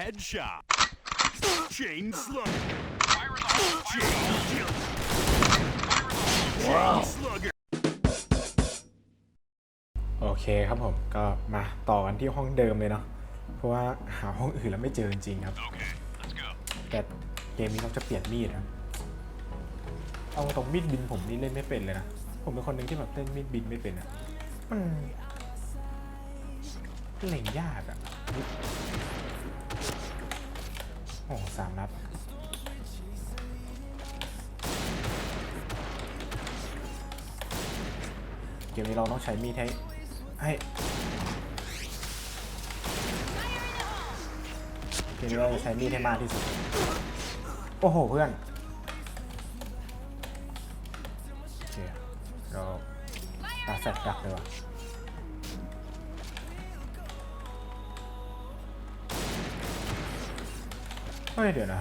Headshot. Chain slugger. Chain killer. Chain slugger. โอเคครับผมก็มาต่อกันที่ห้องเดิมเลยเนาะเพราะว่าหาห้องอื่นแล้วไม่เจอจริงๆครับ Okay, let's go. แต่เกมนี้เราจะเปลี่ยนมีดครับเอาตรงมีดบินผมนี่เล่นไม่เป็นเลยนะ ผมเป็นคนหนึ่งที่แบบเล่นมีดบินไม่เป็นอะมันเล่งยากอะ โอ้สามนัดเกมนี้เราต้องใช้มีดให้ให้เกมนี้เราจะใช้มีดให้มากที่สุด โอ้โห เพื่อนโอเคเราตาแฟดดักเลยว่ะ เฮ้ยเดี๋ยวนะ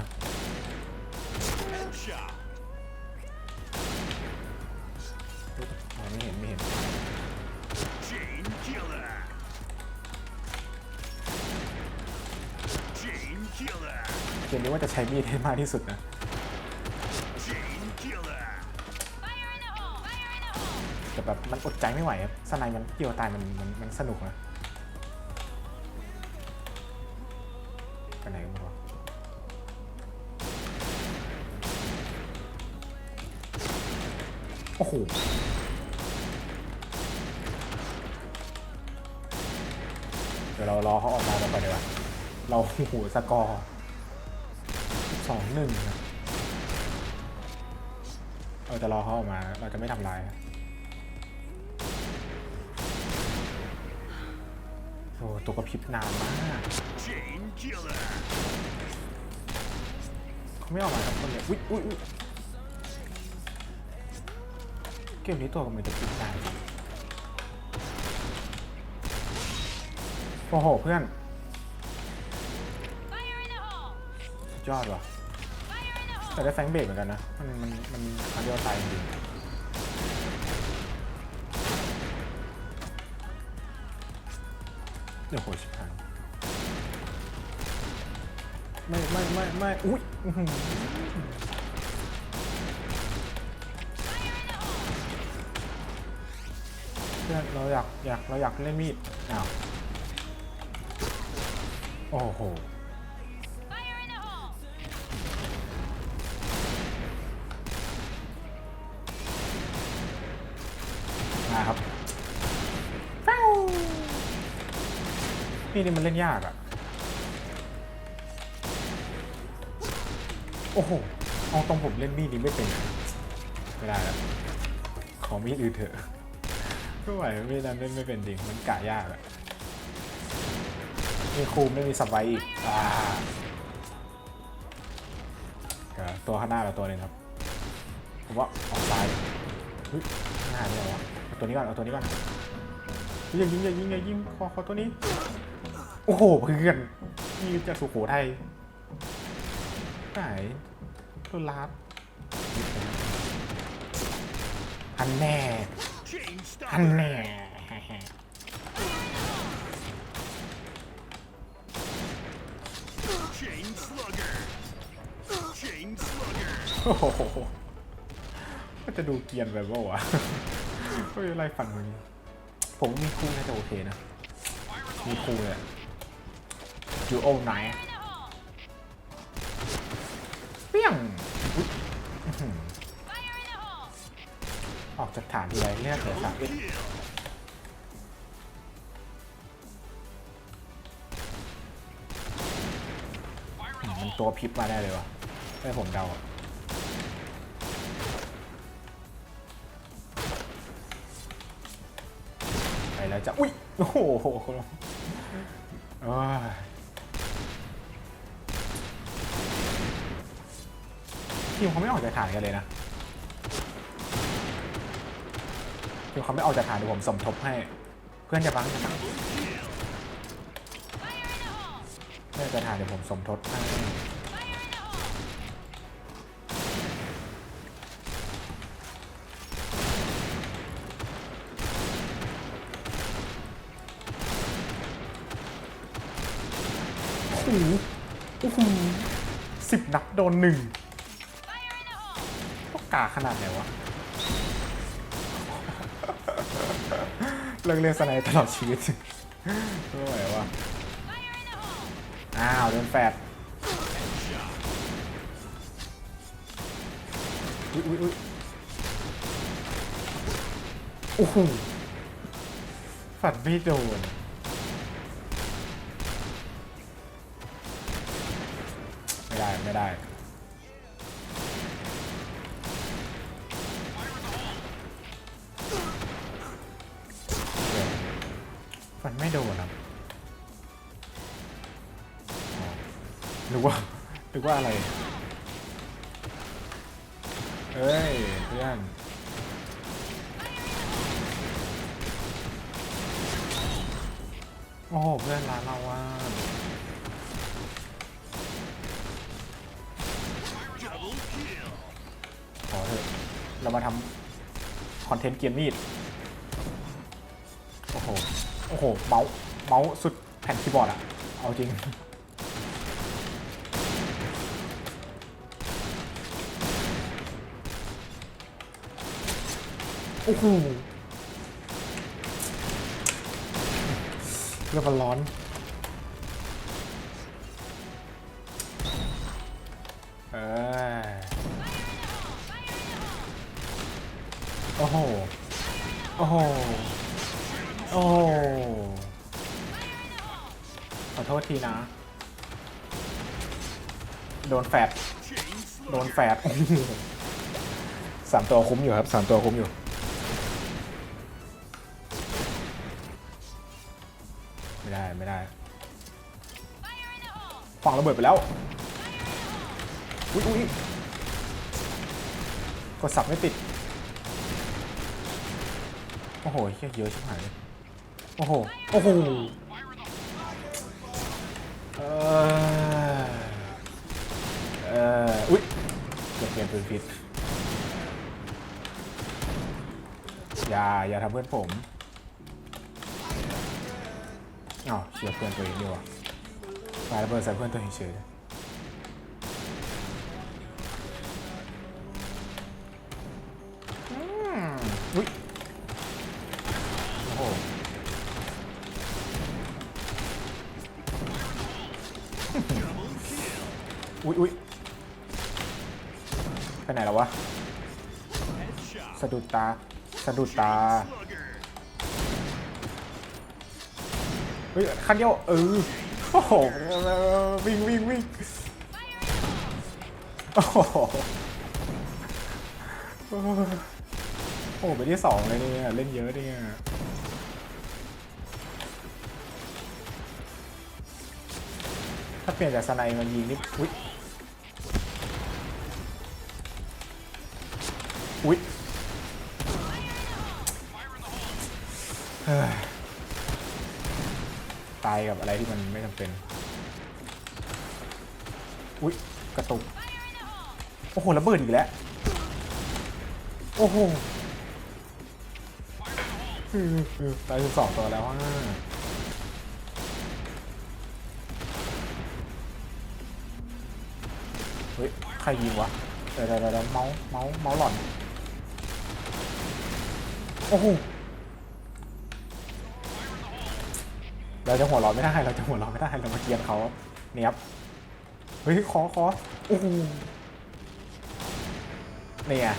ไม่เห็นไม่เห็นเกมนี้ว่าจะใช้มีดให้มากที่สุดนะแต่แบบมันอดใจไม่ไหวครับสไนมันเกี่ยวตายมันมันมันสนุกนะไปไหนกันบ้าง โอ้โหเดี๋ยวเรารอเขาออกมาแล้วไปดีกว่าเราโอ้โหสกอร์สองหนึ่งนะเราจะรอเขาออกมา เราจะไม่ทำลายโอ้ตัวกระพริบนานมากเขาไม่ออกมาครับคนเนี่ยอุ้ยอุ้ยอุ้ย มนี้ตัวมันจะพริบนานจโอ้โหเพื่อนยอดว่ะแต่ได้แฟงเบรกเหมือนกันนะ มันมันมันมันเดียวตายจริงเดี๋ยวโหชิบหายไม่ไม่ไม่ไม่อุ้ย พื่อนเราอยากอยากเราอยากเล่นมีดอ้าวโอ้โห Fire in the hole! มาครับฟิวนี่นี่มันเล่นยากอะโอ้โหเอาตรงผมเล่นมีดนี้ไม่เป็น ไม่ได้แล้ว ขอมีดอื่นเถอะ ไม่ไหวมีดนั้นเล่นไม่เป็นจริงมันกะยากอะมีคูมไม่มีสับไวอีกอ่าตัวข้างหน้าเราตัวนึงครับผมว่าออกซ้ายเฮ้ยข้างหน้าเนี่ยวะเอาตัวนี้ก่อนเอาตัวนี้ก่อนยอย่ายิงอย่ายิงอย่ายิงขอขอตัวนี้ โอ้โหเพื่อนนี่จากสุโขทัยไหนตัวลาบอันแน่ อันแน่ Chain slugger. Chain slugger. โอ้โหก็จะดูเกียนแบบว่าวะไม่เป็นไรฝั่งนี้ผมมีคู่น่าจะโอเคนะ มีคู่เลยจูโอไหนเปี้ยง ออกจากฐานทีไรเลือดเหลือสามมันตัวพิบมาได้เลยวะให้ผมเดาอะไปแล้วจะ อุ้ย โอ้โหทีมเขาไม่ออกจากฐานกันเลยนะ ทีมเขาไม่ออกจากฐานเดี๋ยวผมสมทบให้ เพื่อนจะบังจะบังเพื่อนจะฐานเดี๋ยวผมสมทบให้โอ้โหโอ้โหสิบนัดโดนหนึ่งต้องกาขนาดไหนวะ เลิกเรียนสไนตลอดชีวิตไม่ไหววะอ้าวโดนแฟดอุ้ยอุ้ยอุ้ยโอ้โหฝัดไม่โดนไม่ได้ ไม่ได้ ไม่โดนครับอ๋อว่านึกว่าอะไร เอ้ยเพื่อนโอ้โหเพื่อนร้านเราว่าขอเถอะเรามาทำคอนเทนต์เกียร์มีด โอ้โห โอ้โห เมาส์เมาส์สุดแผ่นคีย์บอร์ดอะเอาจริง โอ้โหเรื่องมันร้อนเออโอ้โห โอ้โห โอ้ขอโทษทีนะ โดนแฟดโดนแฟดสามตัวคุ้มอยู่ครับสามตัวคุ้มอยู่ ไม่ได้ไม่ได้ฝั่งระเบิดไปแล้ว อุ้ยอุ้ยกดสับไม่ติด โอ้โหเยอะชิบหายเลย โอ้โห โอ้โหเออเอออุ้ยเกือบเปลี่ยนปืนผิดอย่า อย่าทำเพื่อนผมอ้าวเชียร์เพื่อนตัวเองดีกว่าปาระเบิดใส่เพื่อนตัวเองเฉยอุ้ย สะดุดตา สะดุดตา เฮ้ยคันเดียวเออโอ้โหวิ่งวิ่งวิ่งโอ้โหโอ้ไปที่สองเลยเนี่ยเล่นเยอะเนี่ยถ้าเปลี่ยนจากสไนมันยิงนี่อุ๊ยอุ๊ย ตายกับอะไรที่มันไม่จำเป็น อุ๊ยกระตุก โอ้โหระเบิดอีกแล้ว โอ้โหตายสิบสองตัวแล้วว่าเฮ้ย ใครยิงวะเดี๋ยวเดี๋ยวเดี๋ยวเมาส์เมาส์เมาส์หล่อน โอ้โห เราจะหัวเราะไม่ได้ เราจะหัวเราะไม่ได้ เรามาเกียนเขาเนียครับ เฮ้ย ขอขอโอ้โหเนี่ย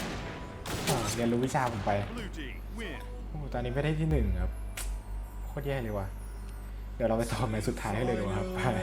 เรียนรู้วิชาผมไปโอ้โหตอนนี้ไม่ได้ที่หนึ่งครับ โคตรแย่เลยว่ะ เดี๋ยวเราไปต่อแมตช์สุดท้ายให้เลยดีกว่าครับ